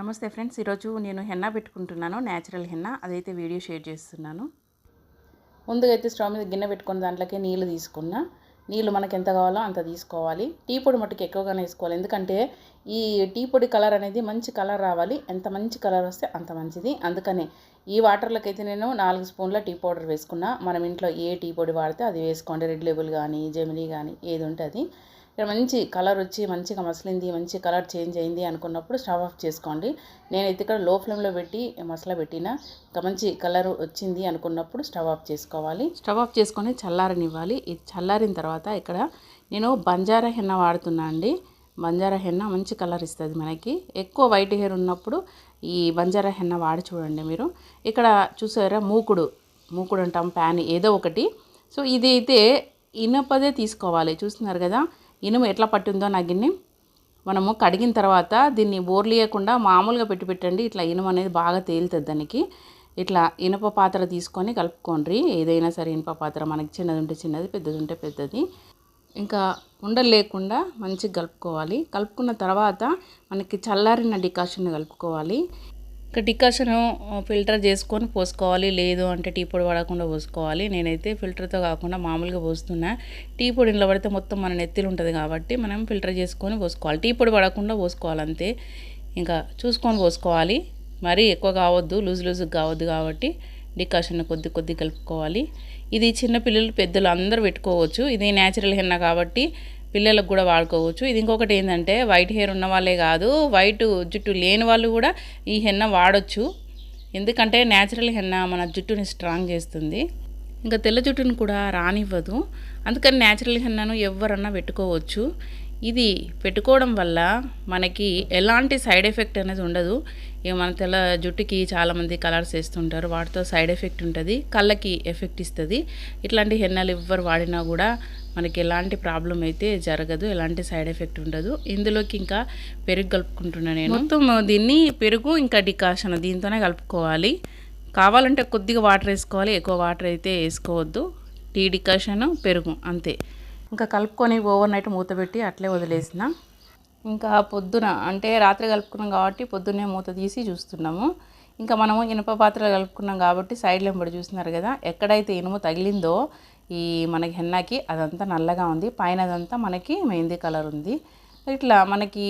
నమస్తే ఫ్రెండ్స్ ఈరోజు నేను హెన్నా పెట్టుకుంటున్నాను న్యాచురల్ హెన్నా. అదైతే వీడియో షేర్ చేస్తున్నాను. ముందుగా అయితే స్టవ్ మీద గిన్నె పెట్టుకున్న దాంట్లోకి నీళ్ళు తీసుకున్నా. నీళ్ళు మనకి ఎంత కావాలో అంత తీసుకోవాలి. టీ పొడి మట్టుకు ఎక్కువగానే వేసుకోవాలి. ఎందుకంటే ఈ టీ పొడి కలర్ అనేది మంచి కలర్ రావాలి. ఎంత మంచి కలర్ వస్తే అంత మంచిది. అందుకనే ఈ వాటర్లోకి అయితే నేను నాలుగు స్పూన్ల టీ పౌడర్ వేసుకున్నా. మనం ఇంట్లో ఏ టీ పొడి వాడితే అది వేసుకోండి. రెడ్ లేబుల్ కానీ జెమినీ కానీ ఏది ఉంటే అది. ఇక్కడ మంచి కలర్ వచ్చి మంచిగా మసలింది మంచి కలర్ చేంజ్ అయింది అనుకున్నప్పుడు స్టవ్ ఆఫ్ చేసుకోండి. నేనైతే ఇక్కడ లో ఫ్లేమ్లో పెట్టి మసలా పెట్టిన ఇంకా మంచి కలర్ వచ్చింది అనుకున్నప్పుడు స్టవ్ ఆఫ్ చేసుకోవాలి. స్టవ్ ఆఫ్ చేసుకొని చల్లారనివ్వాలి. ఇది చల్లారిన తర్వాత ఇక్కడ నేను బంజారా హెన్న వాడుతున్నా అండి. బంజారా హెన్న మంచి కలర్ ఇస్తుంది మనకి. ఎక్కువ వైట్ హెయిర్ ఉన్నప్పుడు ఈ బంజారా హెన్న వాడి చూడండి మీరు. ఇక్కడ చూసారా మూకుడు. మూకుడు అంటాం ప్యాన్ ఏదో ఒకటి. సో ఇది అయితే ఇనపదే తీసుకోవాలి. చూస్తున్నారు కదా? ఇనుము ఎట్లా పట్టిందో నా గిన్నె. మనము కడిగిన తర్వాత దీన్ని బోర్లియకుండా మామూలుగా పెట్టి పెట్టండి. ఇట్లా ఇనుము అనేది బాగా తేలుతుంది దానికి. ఇట్లా ఇనుప పాత్ర తీసుకొని కలుపుకోండి. ఏదైనా సరే ఇనుప పాత్ర మనకి చిన్నది ఉంటే చిన్నది పెద్దది ఉంటే పెద్దది. ఇంకా ఉండలు లేకుండా మంచిగా కలుపుకోవాలి. కలుపుకున్న తర్వాత మనకి చల్లారిన డికాషన్ కలుపుకోవాలి. ఇంకా డికాషన్ ఫిల్టర్ చేసుకొని పోసుకోవాలి. లేదు అంటే టీ పొడి పడకుండా పోసుకోవాలి. నేనైతే ఫిల్టర్తో కాకుండా మామూలుగా పోస్తున్నా. టీ పొడి ఇంట్లో పడితే మొత్తం మన నెత్తిలు ఉంటుంది కాబట్టి మనం ఫిల్టర్ చేసుకొని పోసుకోవాలి. టీ పొడి పడకుండా పోసుకోవాలి అంతే ఇంకా చూసుకొని పోసుకోవాలి. మరీ ఎక్కువ కావద్దు. లూజ్ లూజ్ కావద్దు కాబట్టి డికాషన్ కొద్ది కొద్ది కలుపుకోవాలి. ఇది చిన్నపిల్లలు పెద్దలు అందరూ పెట్టుకోవచ్చు. ఇది న్యాచురల్ హెన్న కాబట్టి పిల్లలకు కూడా వాడుకోవచ్చు. ఇది ఇంకొకటి ఏంటంటే వైట్ హెయిర్ ఉన్న వాళ్ళే కాదు వైట్ జుట్టు లేని వాళ్ళు కూడా ఈ హెన్న వాడొచ్చు. ఎందుకంటే న్యాచురల్ హెన్న మన జుట్టుని స్ట్రాంగ్ చేస్తుంది. ఇంకా తెల్ల జుట్టును కూడా రానివ్వదు. అందుకని న్యాచురల్ హెన్నను ఎవరన్నా పెట్టుకోవచ్చు. ఇది పెట్టుకోవడం వల్ల మనకి ఎలాంటి సైడ్ ఎఫెక్ట్ అనేది ఉండదు. ఇక మన తెల్ల జుట్టుకి చాలామంది కలర్స్ వేస్తుంటారు. వాటితో సైడ్ ఎఫెక్ట్ ఉంటుంది కళ్ళకి ఎఫెక్ట్ ఇస్తుంది. ఇట్లాంటి హెన్నలు ఎవ్వరు వాడినా కూడా మనకి ఎలాంటి ప్రాబ్లం అయితే జరగదు ఎలాంటి సైడ్ ఎఫెక్ట్ ఉండదు. ఇందులోకి ఇంకా పెరుగు కలుపుకుంటున్నాను నేను. మొత్తం దీన్ని పెరుగు ఇంకా డికాషన్ దీంతోనే కలుపుకోవాలి. కావాలంటే కొద్దిగా వాటర్ వేసుకోవాలి ఎక్కువ వాటర్ అయితే వేసుకోవద్దు. టీ డికాషన్ పెరుగు అంతే. ఇంకా కలుపుకొని ఓవర్ నైట్ మూత పెట్టి అట్లే వదిలేసిన. ఇంకా పొద్దున అంటే రాత్రి కలుపుకున్నాం కాబట్టి పొద్దున్నే మూత తీసి చూస్తున్నాము. ఇంకా మనము ఇనుప పాత్రలు కలుపుకున్నాం కాబట్టి సైడ్లో ఎంబడి చూస్తున్నారు కదా ఎక్కడైతే ఇనుము తగిలిందో ఈ మనకి హెన్నాకి అదంతా నల్లగా ఉంది. పైన అదంతా మనకి మెహందీ కలర్ ఉంది. ఇట్లా మనకి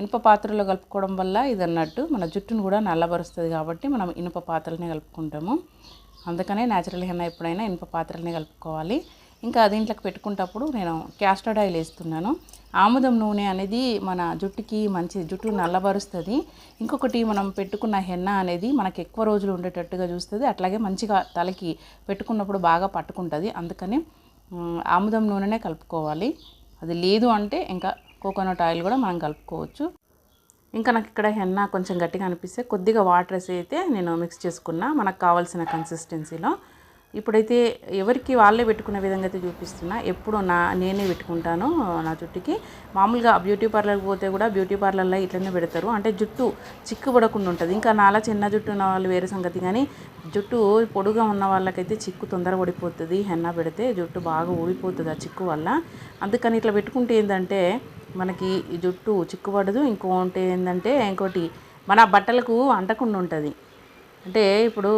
ఇనుప పాత్రలో కలుపుకోవడం వల్ల ఇది అన్నట్టు మన జుట్టును కూడా నల్లబరుస్తుంది కాబట్టి మనం ఇనుప పాత్రలనే కలుపుకుంటాము. అందుకనే న్యాచురల్ హెన్న ఎప్పుడైనా ఇనుప పాత్రలనే కలుపుకోవాలి. ఇంకా దీంట్లోకి పెట్టుకుంటప్పుడు నేను క్యాస్టర్డ్ ఆయిల్ వేస్తున్నాను. ఆముదం నూనె అనేది మన జుట్టుకి మంచి జుట్టు నల్లబరుస్తుంది. ఇంకొకటి మనం పెట్టుకున్న హెన్న అనేది మనకి ఎక్కువ రోజులు ఉండేటట్టుగా చూస్తుంది. అట్లాగే మంచిగా తలకి పెట్టుకున్నప్పుడు బాగా పట్టుకుంటుంది. అందుకని ఆముదం నూనెనే కలుపుకోవాలి. అది లేదు అంటే ఇంకా కోకోనట్ ఆయిల్ కూడా మనం కలుపుకోవచ్చు. ఇంకా నాకు ఇక్కడ హెన్న కొంచెం గట్టిగా అనిపిస్తే కొద్దిగా వాటర్ వేసి అయితే నేను మిక్స్ చేసుకున్నా. మనకు కావాల్సిన కన్సిస్టెన్సీలో ఇప్పుడైతే ఎవరికి వాళ్ళే పెట్టుకునే విధంగా అయితే చూపిస్తున్నా. ఎప్పుడు నా నేనే పెట్టుకుంటాను నా జుట్టుకి. మామూలుగా బ్యూటీ పార్లర్కి పోతే కూడా బ్యూటీ పార్లర్లో ఇట్లనే పెడతారు. అంటే జుట్టు చిక్కుపడకుండా ఉంటుంది. ఇంకా నాలా చిన్న జుట్టు ఉన్న వాళ్ళు వేరే సంగతి. కానీ జుట్టు పొడుగా ఉన్న వాళ్ళకైతే చిక్కు తొందర పడిపోతుంది. హెన్న పెడితే జుట్టు బాగా ఊడిపోతుంది ఆ చిక్కు వల్ల. అందుకని ఇట్లా పెట్టుకుంటే ఏంటంటే మనకి జుట్టు చిక్కుపడదు ఇంకోటి ఏంటంటే ఇంకోటి మన బట్టలకు అంటకుండా ఉంటుంది. అంటే ఇప్పుడు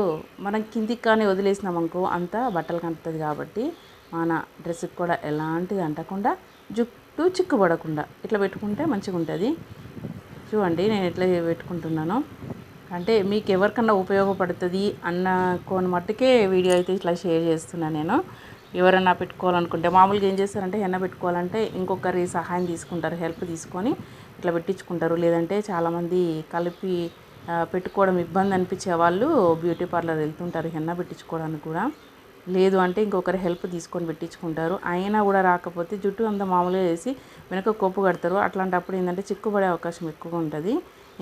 మనం కిందికి కానీ వదిలేసినాం అనుకో అంతా బట్టలకు అంటుతుంది కాబట్టి మన డ్రెస్కి కూడా ఎలాంటిది అంటకుండా జుట్టు చిక్కుపడకుండా ఇట్లా పెట్టుకుంటే మంచిగా ఉంటుంది చూడండి నేను ఇట్లా పెట్టుకుంటున్నాను. అంటే మీకు ఎవరికన్నా ఉపయోగపడుతుంది అన్న కోని మట్టుకే వీడియో అయితే ఇట్లా షేర్ చేస్తున్నాను నేను. ఎవరైనా పెట్టుకోవాలనుకుంటే మామూలుగా ఏం చేస్తారంటే ఎన్న పెట్టుకోవాలంటే ఇంకొకరి సహాయం తీసుకుంటారు హెల్ప్ తీసుకొని ఇట్లా పెట్టించుకుంటారు. లేదంటే చాలామంది కలిపి పెట్టుకోవడం ఇబ్బంది అనిపించే వాళ్ళు బ్యూటీ పార్లర్ వెళ్తుంటారు హెన్న పెట్టించుకోవడానికి కూడా. లేదు అంటే ఇంకొకరి హెల్ప్ తీసుకొని పెట్టించుకుంటారు. అయినా కూడా రాకపోతే జుట్టు అంతా మామూలుగా వేసి వెనక కొప్పు కడతారు. అట్లాంటప్పుడు ఏంటంటే చిక్కుపడే అవకాశం ఎక్కువగా ఉంటుంది.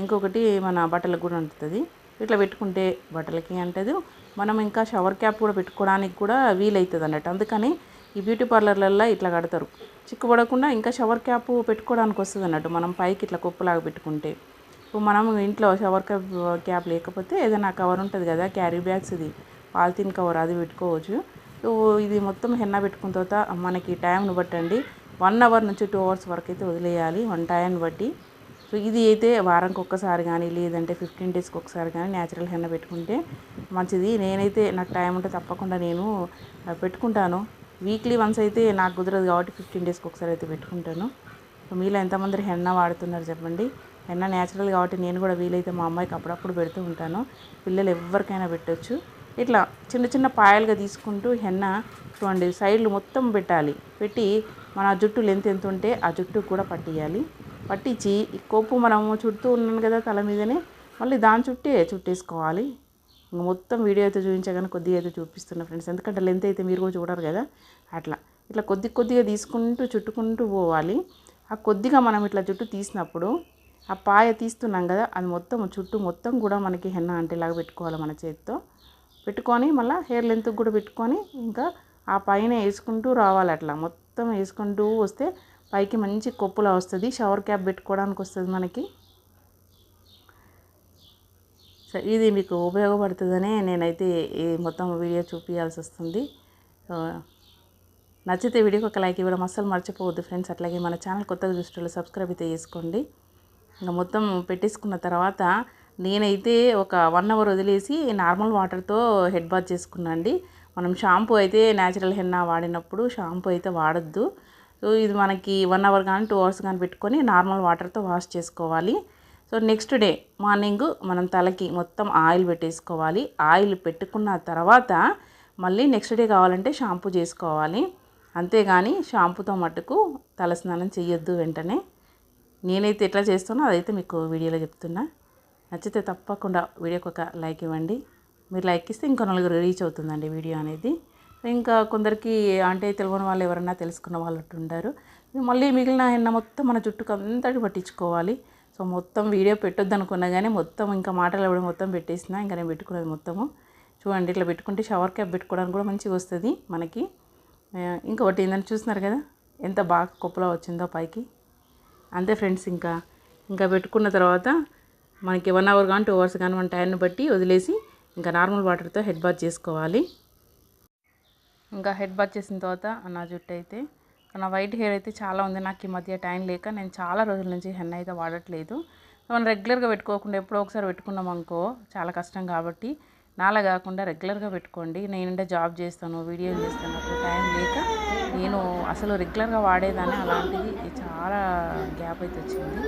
ఇంకొకటి మన బట్టలకు కూడా ఉంటుంది ఇట్లా పెట్టుకుంటే బట్టలకి అంటదు. మనం ఇంకా షవర్ క్యాప్ కూడా పెట్టుకోవడానికి కూడా వీలవుతుంది అన్నట్టు. అందుకని ఈ బ్యూటీ పార్లర్లలో ఇట్లా కడతారు. చిక్కుపడకుండా ఇంకా షవర్ క్యాప్ పెట్టుకోవడానికి వస్తుంది అన్నట్టు. మనం పైకి ఇట్లా కొప్పులాగా పెట్టుకుంటే. ఇప్పుడు మనం ఇంట్లో షవర్ క్యాప్ క్యాప్ లేకపోతే ఏదైనా కవర్ ఉంటుంది కదా క్యారీ బ్యాగ్స్ ఇది. పాలిథిన్ కవర్ అది పెట్టుకోవచ్చు. సో ఇది మొత్తం హెన్న పెట్టుకున్న తర్వాత మనకి టైంను బట్టండి. వన్ అవర్ నుంచి టూ అవర్స్ వరకు అయితే వదిలేయాలి వన్ టైంని బట్టి. సో ఇది అయితే వారానికి ఒక్కసారి కానీ లేదంటే ఫిఫ్టీన్ డేస్కి ఒకసారి కానీ న్యాచురల్ హెన్న పెట్టుకుంటే మంచిది. నేనైతే నాకు టైం ఉంటే తప్పకుండా నేను పెట్టుకుంటాను. వీక్లీ వన్స్ అయితే నాకు కుదరదు కాబట్టి ఫిఫ్టీన్ డేస్కి ఒకసారి అయితే పెట్టుకుంటాను. సో మీలో ఎంతమంది హెన్న వాడుతున్నారు చెప్పండి? హెన్న న్యాచురల్ కాబట్టి నేను కూడా వీలైతే మా అమ్మాయికి అప్పుడప్పుడు పెడుతూ ఉంటాను. పిల్లలు ఎవరికైనా పెట్టచ్చు. ఇట్లా చిన్న చిన్న పాయలుగా తీసుకుంటూ హెన్న చూడండి సైడ్లు మొత్తం పెట్టాలి. పెట్టి మన జుట్టు లెంత్ ఎంత ఉంటే ఆ జుట్టు కూడా పట్టియాలి. పట్టించి ఈ కొప్పు మనము చుట్టూ ఉన్నాను కదా తల మీదనే మళ్ళీ దాని చుట్టే చుట్టేసుకోవాలి. మొత్తం వీడియో అయితే చూపించగానే కొద్దిగా అయితే చూపిస్తున్నా ఫ్రెండ్స్ ఎందుకంటే లెంత్ అయితే మీరు కూడా చూడరు కదా. అట్లా. ఇట్లా కొద్ది కొద్దిగా తీసుకుంటూ చుట్టుకుంటూ పోవాలి. ఆ కొద్దిగా మనం ఇట్లా జుట్టు తీసినప్పుడు ఆ పాయ తీస్తున్నాం కదా అది మొత్తం చుట్టూ మొత్తం కూడా మనకి హెన్న అంటేలాగా పెట్టుకోవాలి మన చేతితో. పెట్టుకొని మళ్ళీ హెయిర్ లెంత్ కూడా పెట్టుకొని ఇంకా ఆ పైన వేసుకుంటూ రావాలి అట్లా. మొత్తం వేసుకుంటూ వస్తే పైకి మంచి కొప్పులా వస్తుంది. షవర్ క్యాప్ పెట్టుకోవడానికి వస్తుంది మనకి. సో ఇది మీకు ఉపయోగపడుతుందనే నేనైతే ఈ మొత్తం వీడియో చూపించాల్సి వస్తుంది. నచ్చితే వీడియోకి ఒక లైక్ ఇవ్వడం అస్సలు మర్చిపోవద్దు ఫ్రెండ్స్. అట్లాగే మన ఛానల్ కొత్తగా దృష్టిలో సబ్స్క్రైబ్ అయితే చేసుకోండి. ఇంకా మొత్తం పెట్టేసుకున్న తర్వాత నేనైతే ఒక వన్ అవర్ వదిలేసి నార్మల్ వాటర్తో హెడ్ బాత్ చేసుకున్నా అండి మనం షాంపూ అయితే న్యాచురల్ హెన్నా వాడినప్పుడు షాంపూ అయితే వాడద్దు. సో ఇది మనకి వన్ అవర్ కానీ టూ అవర్స్ కానీ పెట్టుకొని నార్మల్ వాటర్తో వాష్ చేసుకోవాలి. సో నెక్స్ట్ డే మార్నింగ్ మనం తలకి మొత్తం ఆయిల్ పెట్టేసుకోవాలి. ఆయిల్ పెట్టుకున్న తర్వాత మళ్ళీ నెక్స్ట్ డే కావాలంటే షాంపూ చేసుకోవాలి. అంతేగాని షాంపూతో మట్టుకు తలస్నానం చేయొద్దు వెంటనే. నేనైతే ఎట్లా చేస్తానో అదైతే మీకు వీడియోలో చెప్తున్నా. నచ్చితే తప్పకుండా వీడియోకి ఒక లైక్ ఇవ్వండి. మీరు లైక్ ఇస్తే ఇంకా నలుగురు రీచ్ అవుతుందండి వీడియో అనేది. ఇంకా కొందరికి అంటే తెలియని వాళ్ళు ఎవరన్నా తెలుసుకున్న వాళ్ళు ఉంటారు. మళ్ళీ మిగిలిన ఎన్న మొత్తం మన చుట్టుకు అంతటి పట్టించుకోవాలి. సో మొత్తం వీడియో పెట్టొద్దు అనుకున్నా కానీ మొత్తం ఇంకా మాటలు కూడా మొత్తం పెట్టేసిన ఇంకా నేను పెట్టుకున్నది మొత్తము. చూడండి ఇట్లా పెట్టుకుంటే షవర్ క్యాప్ పెట్టుకోవడానికి కూడా మంచిగా వస్తుంది మనకి. ఇంకొకటి ఏంటంటే చూస్తున్నారు కదా ఎంత బాగా కొప్పలో వచ్చిందో పైకి. అంతే ఫ్రెండ్స్ ఇంకా. ఇంకా పెట్టుకున్న తర్వాత మనకి వన్ అవర్ కానీ టూ అవర్స్ కానీ మన టైంని బట్టి వదిలేసి ఇంకా నార్మల్ వాటర్తో హెడ్ బాత్ చేసుకోవాలి. ఇంకా హెడ్ బాత్ చేసిన తర్వాత నా జుట్టు అయితే నా వైట్ హెయిర్ అయితే చాలా ఉంది. నాకు ఈ మధ్య టైం లేక నేను చాలా రోజుల నుంచి హెన్న అయితే వాడట్లేదు. మనం రెగ్యులర్గా పెట్టుకోకుండా ఎప్పుడో ఒకసారి పెట్టుకున్నాం అనుకో చాలా కష్టం కాబట్టి నాలా కాకుండా రెగ్యులర్గా పెట్టుకోండి. నేనంటే జాబ్ చేస్తాను వీడియోలు చేస్తాను అప్పుడు టైం లేక నేను అసలు రెగ్యులర్గా వాడేదాన్ని అలాంటిది చాలా గ్యాప్ అయితే వచ్చింది.